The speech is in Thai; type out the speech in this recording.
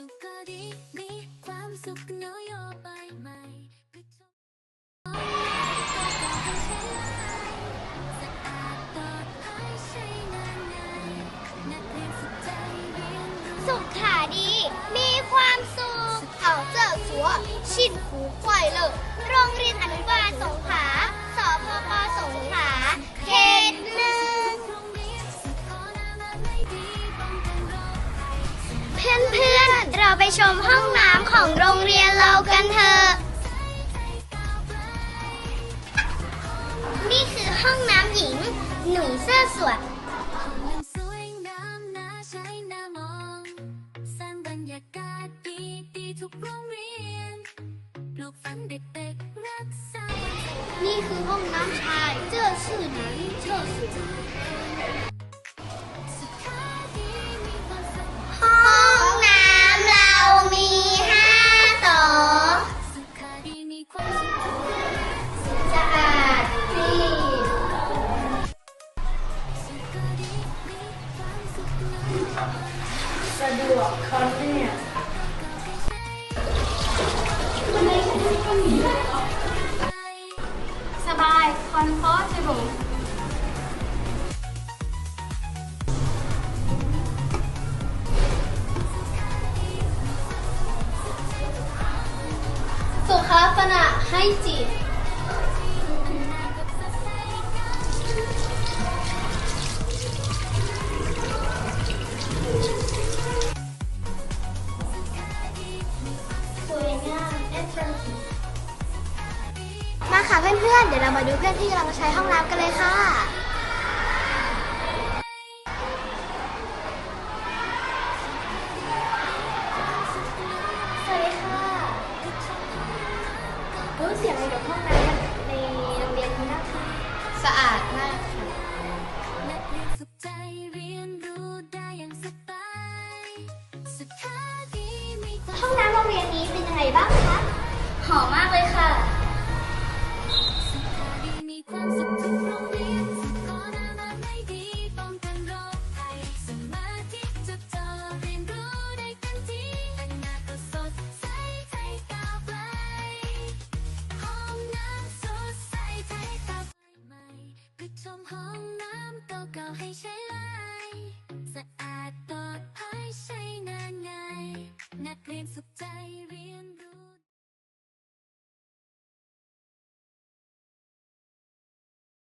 สุขก็ดีมีความสุขนโยบายใหม่ก็จบก็ต้องใช้ไลน์สะอาดปลอดภัยใช้งานง่ายนักเรียนสุขใจเรียนรู้สุขาดี มีความสุขเอาเจ้าสัว ชินหูควายเลย โรงเรียนอนุบาลสงขลาสพปสงขลาเขตหนึ่งโรงเรียนสุขอนามัยไม่ดีป้องกันโรคภัยเพื่อนเพื่อนๆ เราไปชมห้องน้ำของโรงเรียนเรากันเถอะ นี่คือห้องน้ำหญิง หนุ่ยเสื้อสวยห้องน้ำสวยงามน่าใช้น่ามองสร้างบรรยากาศดีดีทุกโรงเรียนปลูกฝังเด็กๆรักษาวันสำคัญนี่คือห้องน้ำชา สะดวกคอนเนียสบายคอนฟอร์ทเบิลสุขาปนะให้จิต ค่ะเพื่อนๆ เดี๋ยวเรามาดูเพื่อนที่กำลังใช้ห้องน้ำกันเลยค่ะ สวัสดีค่ะรู้เสียงอะไรกับห้องน้ำในโรงเรียนนี้นะคะสะอาดมากค่ะนักเรียนสุขใจเรียนรู้ได้อย่างสบายสุขาดีมีความห้องน้ำโรงเรียนนี้เป็นยังไงบ้างคะ หอมมากเลยค่ะำส